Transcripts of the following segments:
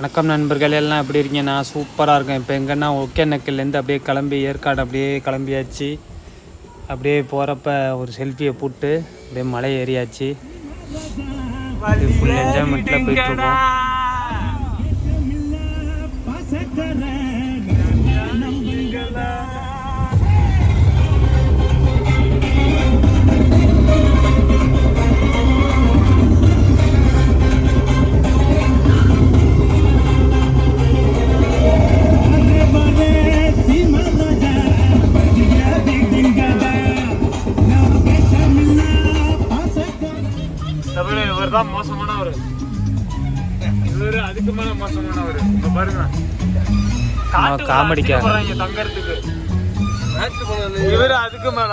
வணக்கம் நண்பர்கள் எல்லாம் எப்படி இருக்கீங்க? நான் சூப்பராக இருக்கேன். இப்போ எங்கன்னா ஒகேனக்கல்லேருந்து அப்படியே கிளம்பி ஏற்காடு அப்படியே கிளம்பியாச்சு. அப்படியே போகிறப்ப ஒரு செல்ஃபியை போட்டு அப்படியே மலை ஏறியாச்சு. ஃபுல் என்ஜாய்மெண்ட்டில் போயிட்டுருக்கோம் இவர் தான் மோசமானவர். இவர் அதுக்கு மேல மோசமானவர். இப்ப பாருங்க. காமெடிக்காக. அசிங்கப்படுறாங்க தங்கறதுக்கு. இவர் அதுக்கு மேல.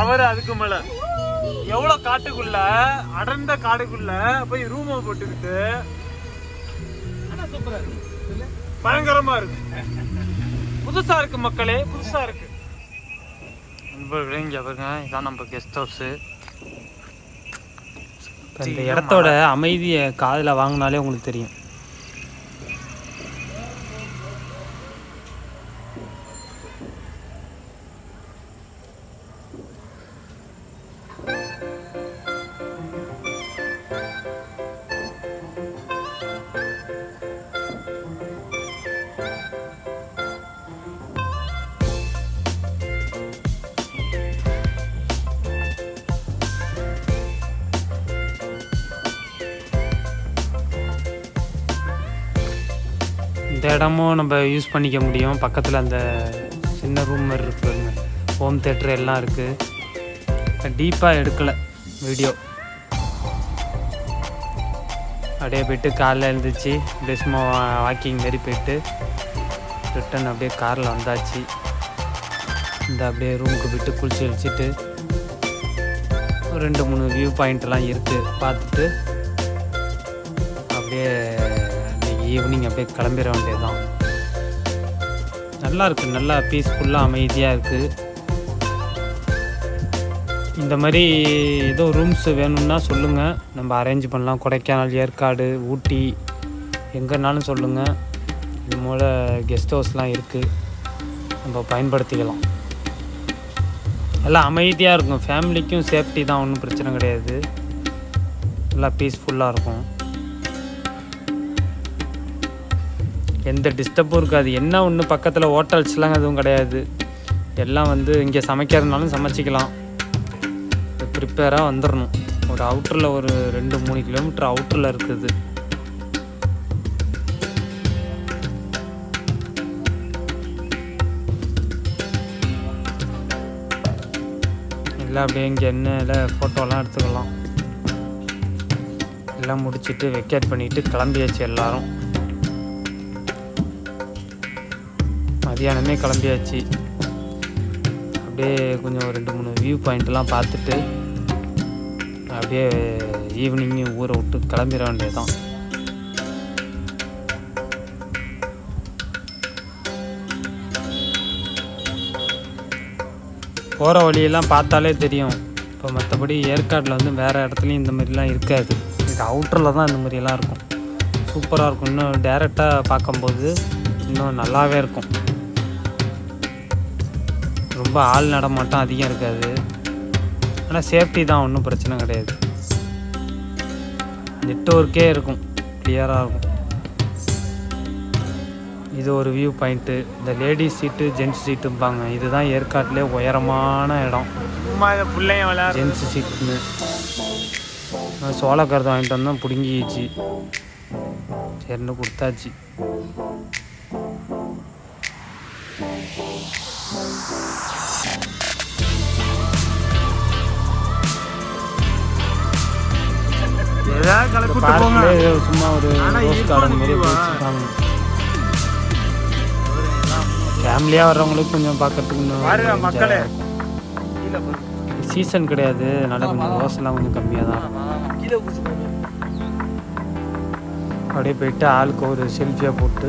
அவர் அதுக்கு மேல. எவ்வளவு காட்டுக்குள்ள அடர்ந்த காடுக்குள்ள போய் ரூம போட்டுக்கிட்டு பயங்கரமா இருக்கு. புதுசா இருக்கு மக்களே புதுசா இருக்கு. நண்பர்களே இங்கே பாருங்க. இதான் நம்ம கெஸ்ட் ஹவுஸு இந்த இடத்தோட அமைதியை காதில் வாங்கினாலே உங்களுக்கு தெரியும். இந்த இடமும் நம்ம யூஸ் பண்ணிக்க முடியும். பக்கத்தில் அந்த சின்ன ரூம் மாதிரி இருக்குங்க ஹோம் தேட்டர் எல்லாம் இருக்குது டீப்பாக எடுக்கலை வீடியோ அப்படியே போயிட்டு காலைல எழுந்துச்சு அப்படியே சும்மா வாக்கிங் மாரி போயிட்டு ரிட்டன் அப்படியே காரில் வந்தாச்சு. இந்த அப்படியே ரூமுக்கு போயிட்டு குளிச்சு வச்சுட்டு ரெண்டு மூணு வியூ பாயிண்ட்லாம் இருக்குது பார்த்துட்டு அப்படியே ஈவினிங் அப்படியே கிளம்பிட வேண்டியதுதான். நல்லா இருக்குது நல்லா பீஸ்ஃபுல்லாக அமைதியாக இருக்குது இந்த மாதிரி ஏதோ ரூம்ஸ் வேணும்னா சொல்லுங்கள் நம்ம அரேஞ்ச் பண்ணலாம். கொடைக்கானல் ஏற்காடு ஊட்டி எங்கேனாலும் சொல்லுங்கள் இது மூல கெஸ்ட் ஹவுஸ்லாம் இருக்குது நம்ம பயன்படுத்திக்கலாம். எல்லாம் அமைதியாக இருக்கும். ஃபேமிலிக்கும் சேஃப்டி தான் ஒன்றும் பிரச்சனை கிடையாது. நல்லா பீஸ்ஃபுல்லாக இருக்கும். எந்த டிஸ்டர்பும் இருக்காது. என்ன ஒன்று பக்கத்தில் ஹோட்டல்ஸ்லாம் எதுவும் கிடையாது. எல்லாம் வந்து இங்கே சமைக்கிறதுனாலும் சமைச்சிக்கலாம். ப்ரிப்பேராக வந்துடணும் ஒரு அவுட்டரில் ஒரு ரெண்டு மூணு கிலோமீட்டர் அவுட்டரில் இருக்குது. எல்லாம் அப்படியே இங்கே எண்ணெயில் ஃபோட்டோலாம் எடுத்துக்கலாம். எல்லாம் முடிச்சுட்டு வெக்கேட் பண்ணிவிட்டு கிளம்பியாச்சு எல்லோரும். மத்தியானமே கிளம்பியாச்சு. அப்படியே கொஞ்சம் ஒரு ரெண்டு மூணு வியூ பாயிண்ட்லாம் பார்த்துட்டு அப்படியே ஈவினிங் ஊரை விட்டு கிளம்பிட வேண்டியதுதான். போகிற வழியெல்லாம் பார்த்தாலே தெரியும். இப்போ மற்றபடி ஏற்காட்டில் வந்து வேறு இடத்துலையும் இந்த மாதிரிலாம் இருக்காது. இது அவுட்டரில் தான் இந்த மாதிரியெல்லாம் இருக்கும். சூப்பராக இருக்கும். இன்னும் டேரெக்டாக பார்க்கும்போது இன்னும் நல்லாவே இருக்கும். ரொம்ப ஆள் நடமாட்டம் அதிகம் இருக்காது. ஆனால் சேஃப்டி தான் ஒன்றும் பிரச்சனை கிடையாது. நெட்ஒர்க்கே இருக்கும் கிளியராக இருக்கும். இது ஒரு வியூ பாயிண்ட்டு இந்த லேடிஸ் சீட்டு ஜென்ட்ஸ் சீட்டும்பாங்க இதுதான் ஏற்காட்டிலே உயரமான இடம். பிள்ளைங்க விளையாடு ஜென்ஸ் சீட்டுன்னு சோளக்கருதை வாங்கிட்டு வந்தோம் பிடுங்கிச்சு சரின்னு கொடுத்தாச்சு. ஏதாவது போங்க. சும்மா ஒரு ரோஸ் கார்டன் மாதிரி? வச்சுருக்காங்க ஃபேமிலியாக வர்றவங்களுக்கு கொஞ்சம் பார்க்கறதுக்கு மக்களே. சீசன் கிடையாது. அதனால கொஞ்சம் ரோஸ்லாம் கொஞ்சம் கம்மியாக தான். அப்படியே போயிட்டு ஆளுக்கு ஒரு செல்ஃபியாக போட்டு